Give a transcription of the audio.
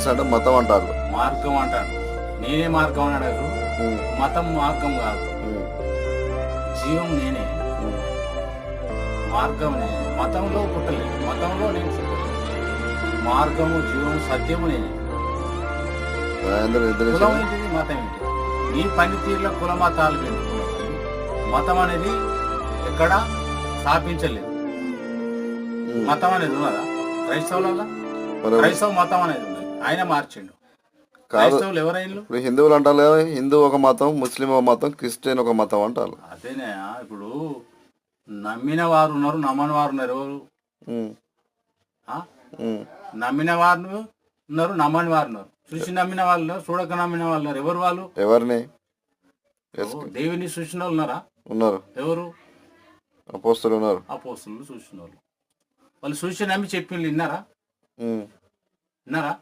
క్రీస్తు అంటే మతం అంటారు. మార్గం అంటాడు నేనే మార్గం అని అడగరు. మతం మార్గం కాదు. జీవం నేనే. మార్గం నేనే మతంలో పుట్టలేదు మతంలో నేను పుట్టలేదు మార్గము జీవం సత్యము నేనే. కులం ఏంటిది? మతం ఏంటిది? నీ పనితీరులో కుల మతాలు పెట్టుకున్నావు మతం అనేది ఎక్కడ స్థాపించలేదు. మతం అనేది ఉన్నదా? క్రైస్తవులలో? క్రైస్తవ మతం అనేది ఆయన మార్చిండు. కాదు. క్రైస్తవులు ఎవరైనా ఇప్పుడు హిందువులు అంటారు కదా హిందూ ఒక మతం ముస్లిం ఒక మతం క్రిస్టియన్ ఒక మతం అంటారు. అదేనే ఇప్పుడు నమ్మిన వారు ఉన్నారు నమ్మని వారు ఉన్నారు ఎవరు? ఉమ్, ఆ? ఉమ్, నమ్మిన వారు ఉన్నారు నమ్మని వారు ఉన్నారు. చూసి నమ్మిన వాళ్ళు ఉన్నారు, చూడక నమ్మిన వాళ్ళు ఉన్నారు. ఎవరు వాళ్ళు? ఎవరిని? ఓ, దేవుని చూసిన వాళ్ళు ఉన్నారా? ఉన్నారు. ఎవరు? అపోస్తులు ఉన్నారు. అపోస్తులు చూసిన వాళ్ళు. వాళ్ళు చూసి నమ్మి చెప్పిండ్రు విన్నారా? ఉమ్, విన్నారా?